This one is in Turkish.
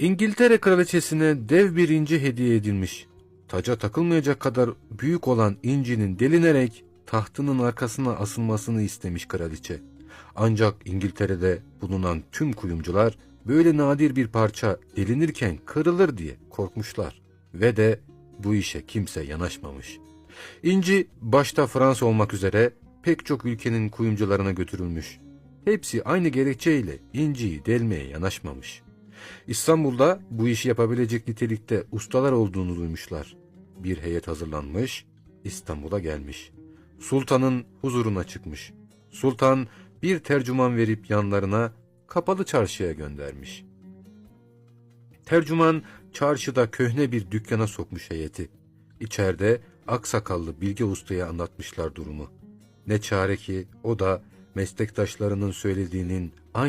İngiltere kraliçesine dev bir inci hediye edilmiş. Taca takılmayacak kadar büyük olan incinin delinerek tahtının arkasına asılmasını istemiş kraliçe. Ancak İngiltere'de bulunan tüm kuyumcular böyle nadir bir parça delinirken kırılır diye korkmuşlar ve de bu işe kimse yanaşmamış. İnci başta Fransa olmak üzere pek çok ülkenin kuyumcularına götürülmüş. Hepsi aynı gerekçeyle inciyi delmeye yanaşmamış. İstanbul'da bu işi yapabilecek nitelikte ustalar olduğunu duymuşlar. Bir heyet hazırlanmış, İstanbul'a gelmiş. Sultanın huzuruna çıkmış. Sultan bir tercüman verip yanlarına kapalı çarşıya göndermiş. Tercüman çarşıda köhne bir dükkana sokmuş heyeti. İçeride aksakallı Bilge Usta'ya anlatmışlar durumu. Ne çare ki o da meslektaşlarının söylediğinin